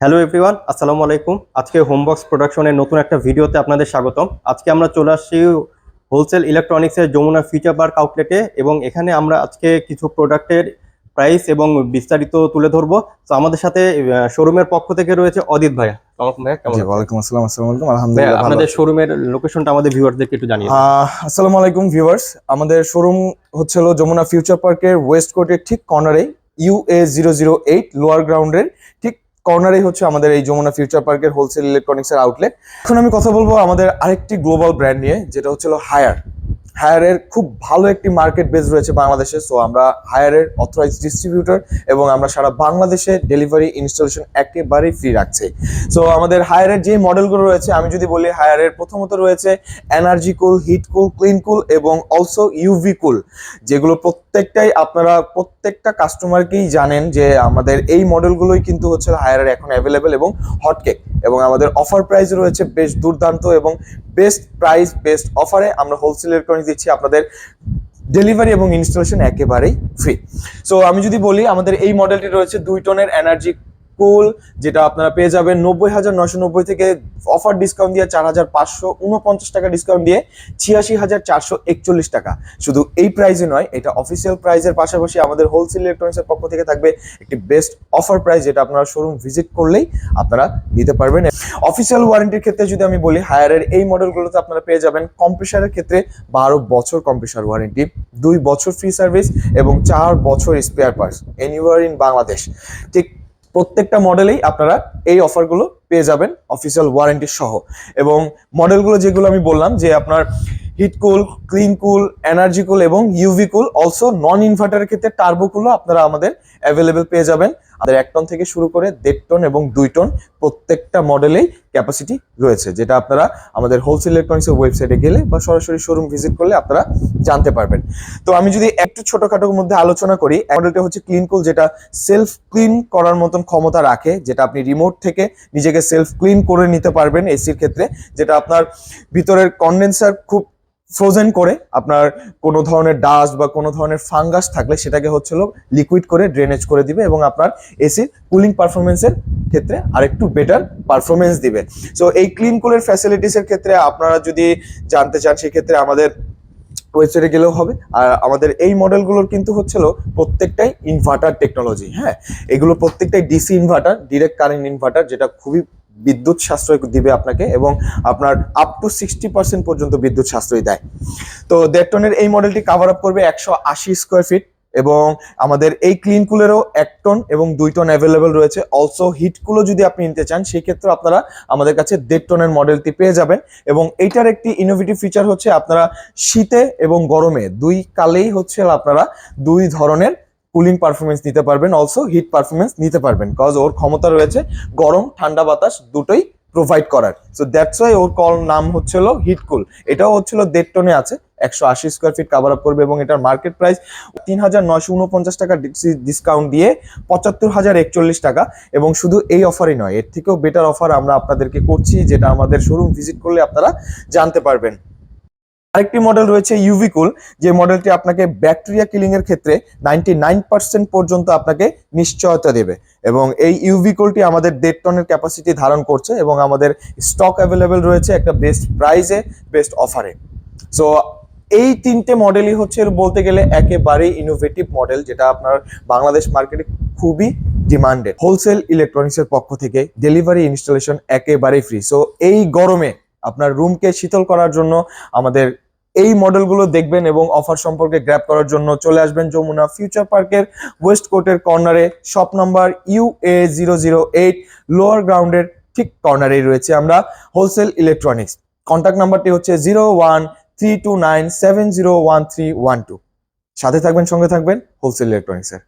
Hello everyone আসসালামু আলাইকুম। আজকে হোমবক্স প্রোডাকশনের নতুন একটা ভিডিওতে আপনাদের স্বাগতম। আজকে আমরা চলে আসছি হোলসেল ইলেকট্রনিক্সের যমুনা ফিচার পার্ক আউটলেটে এবং এখানে আমরা আজকে কিছু প্রোডাক্টের প্রাইস এবং বিস্তারিত তুলে ধরবো। তো আমাদের সাথে শোরুমের পক্ষ থেকে রয়েছে অদিত ভাইয়া। ভাইয়া কেমন ওয়ালাইকুম আসসালাম আসসালামু আলাইকুম আলহামদুলিল্লাহ আপনাদের শোরুমের লোকেশনটা আমাদের ভিউয়ারদেরকে একটু জানিয়ে আসসালামু আলাইকুম ভিউয়ার্স আমাদের শোরুম হচ্ছে যমুনা ফিউচার পার্কের ওয়েস্ট কোর্টের ঠিক কর্নারে U A zero zero eight lower গ্রাউন্ডের ঠিক কর্নারে হচ্ছে আমাদের এই যমুনা ফিউচার পার্কের হোলসেল ইলেকট্রনিক্স এর আউটলেট এখন আমি কথা বলব আমাদের আরেকটি গ্লোবাল ব্র্যান্ড নিয়ে, যেটা হচ্ছে হলো হায়ার হায়ারের খুব ভালো একটি মার্কেট বেস রয়েছে বাংলাদেশে সো আমরা হায়ারের অথরাইজ ডিস্ট্রিবিউটর এবং আমরা সারা বাংলাদেশে ডেলিভারি ইনস্টলেশন একেবারেই ফ্রি রাখছি। সো আমাদের হায়ারের যে মডেলগুলো রয়েছে, আমি যদি বলি হায়ারের প্রথমত রয়েছে energy cool heat cool clean cool এবং অলসো ইউভি কুল যেগুলো প্রত্যেকটাই আপনারা, প্রত্যেকটা কাস্টমারকেই জানেন যে আমাদের এই মডেলগুলোই কিন্তু হচ্ছে হায়ারের এখন অ্যাভেলেবেল এবং হটকেক এবং আমাদের অফার প্রাইস রয়েছে বেশ দুর্দান্ত এবং বেস্ট প্রাইস বেস্ট অফারে আমরা হোলসেলের করে দিচ্ছি আপনাদের ডেলিভারি এবং ইনস্টলেশন একেবারেই ফ্রি সো আমি যদি বলি, আমাদের এই মডেলটি রয়েছে দুই টনের এনার্জি কুল, যেটা আপনারা পেয়ে যাবেন নব্বই হাজার নশো নব্বই থেকে অফার ডিসকাউন্ট দিয়ে চার হাজার পাঁচশো উনপঞ্চাশ টাকা ডিসকাউন্ট দিয়ে ছিয়াশি হাজার চারশো একচল্লিশ টাকা। শুধু এই প্রাইসে নয়, এটা অফিসিয়াল প্রাইজের পাশাপাশি আমাদের হোলসেল ইলেকট্রনিক্সের পক্ষ থেকে থাকবে একটি বেস্ট অফার প্রাইস যেটা আপনারা শোরুম ভিজিট করলেই আপনারা নিতে পারবেন। অফিসিয়াল ওয়ারেন্টির ক্ষেত্রে যদি আমি বলি হায়ারের এই মডেলগুলোতে আপনারা পেয়ে যাবেন কম্প্রেসারের ক্ষেত্রে বারো বছর কম্প্রেসার ওয়ারেন্টি দুই বছর ফ্রি সার্ভিস এবং চার বছর spare parts anywhere in Bangladesh. ঠিক প্রত্যেকটা মডেলেই আপনারা এই অফারগুলো পেয়ে যাবেন অফিসিয়াল ওয়ারেন্টি সহ। এবং মডেলগুলো যেগুলো আমি বললাম, যে আপনার heat cool clean cool energy cool এবং ইউভি কুল অলসো নন ইনভার্টারের ক্ষেত্রে টার্বো কুলও আপনারা আমাদের অ্যাভেলেবেল পেয়ে যাবেন। আমাদের এক টন থেকে শুরু করে দেড় টন এবং দুই টন প্রত্যেকটা মডেলেই ক্যাপাসিটি রয়েছে, যেটা আপনারা আমাদের হোলসেল ইলেকট্রনিক্সের ওয়েবসাইটে গেলে বা সরাসরি শোরুম ভিজিট করলে আপনারা জানতে পারবেন। তো আমি যদি একটু ছোটখাটোর মধ্যে আলোচনা করি মডেলটা হচ্ছে ক্লিন কুল যেটা সেলফ ক্লিন করার মতন ক্ষমতা রাখে, যেটা আপনি রিমোট থেকে নিজেকে সেলফ ক্লিন করে নিতে পারবেন এসির ক্ষেত্রে, যেটা আপনার ভিতরের কন্ডেন্সার খুব ফ্রোজেন করে আপনার কোনো ধরনের ডাস্ট বা কোনো ধরনের ফাঙ্গাস থাকলে সেটাকে হচ্ছিল লিকুইড করে ড্রেনেজ করে দিবে এবং আপনার এসির কুলিং পারফরমেন্সের ক্ষেত্রে আরেকটু বেটার পারফরমেন্স দিবে। সো এই ক্লিন কুলের ফ্যাসিলিটিসের ক্ষেত্রে আপনারা যদি জানতে চান, সেক্ষেত্রে আমাদের ওয়েবসাইটে গেলেও হবে। আর আমাদের এই মডেলগুলোর কিন্তু হচ্ছিল প্রত্যেকটাই ইনভার্টার টেকনোলজি হ্যাঁ? এগুলো প্রত্যেকটাই DC inverter direct current inverter যেটা খুবই বিদ্যুৎ সাশ্রয় দিবে আপনাকে এবং আপনার আপ টু সিক্সটি পার্সেন্ট পর্যন্ত বিদ্যুৎ সাশ্রয় দেয়। তো দেড় টনের এই মডেলটি কাভার আপ করবে একশো আশি স্কোয়ার ফিট এবং আমাদের এই ক্লিন কুলেরও এক টন এবং দুই টন অ্যাভেলেবেল রয়েছে। অলসো হিটগুলো যদি আপনি নিতে চান সেই ক্ষেত্রে আপনারা আমাদের কাছে দেড় টনের মডেলটি পেয়ে যাবেন এবং এইটার একটি ইনোভেটিভ ফিচার হচ্ছে আপনারা শীতে এবং গরমে দুই কালেই হচ্ছে আপনারা দুই ধরনের কুলিং পারফরমেন্স নিতে পারবেন অলসো হিট পারফরমেন্স নিতে পারবেন কজ ওর ক্ষমতা রয়েছে গরম, ঠান্ডা বাতাস দুটোই প্রোভাইড করার। সো দ্যাটস ওয়াই ওর কল নাম হচ্ছিল হিট কুল এটাও হচ্ছিল দেড় টনে আছে, একশো আশি স্কোয়ার ফিট কাভার আপ করবে এবং এটার মার্কেট প্রাইস তিন হাজার নয়শো উনপঞ্চাশ টাকা ডিসকাউন্ট দিয়ে পঁচাত্তর হাজার একচল্লিশ টাকা। এবং শুধু এই অফারই নয়, এর থেকেও বেটার অফার আমরা আপনাদেরকে করছি, যেটা আমাদের শোরুম ভিজিট করলে আপনারা জানতে পারবেন। আরেকটি মডেল রয়েছে ইউভিকুল যে মডেলটি আপনাকে ব্যাকটেরিয়া কিলিং এর ক্ষেত্রে নাইনটি পর্যন্ত আপনাকে নিশ্চয়তা দেবে। এবং এই ইউভি কুলটি আমাদের দেড় টনের ক্যাপাসিটি ধারণ করছে এবং আমাদের স্টক অ্যাভেলেবেল রয়েছে একটা বেস্ট প্রাইসে বেস্ট অফারে সো এই তিনটে মডেলই হচ্ছে বলতে গেলে একেবারেই ইনোভেটিভ মডেল যেটা আপনার বাংলাদেশ মার্কেটে খুবই ডিমান্ডেড হোলসেল ইলেকট্রনিক্সের পক্ষ থেকে ডেলিভারি ইনস্টলেশন একেবারেই ফ্রি সো এই গরমে আপনার রুমকে শীতল করার জন্য আমাদের এই মডেলগুলো দেখবেন এবং অফার সম্পর্কে গ্র্যাপ করার জন্য চলে আসবেন যমুনা ফিউচার পার্কের ওয়েস্ট কোর্টের কর্নারে shop number U A zero zero eight lower গ্রাউন্ডের ঠিক কর্নারেই রয়েছে আমরা হোলসেল ইলেকট্রনিক্স কন্ট্যাক্ট নাম্বারটি হচ্ছে zero one three two nine seven zero one three one two সাথে থাকবেন, সঙ্গে থাকবেন হোলসেল ইলেকট্রনিক্সের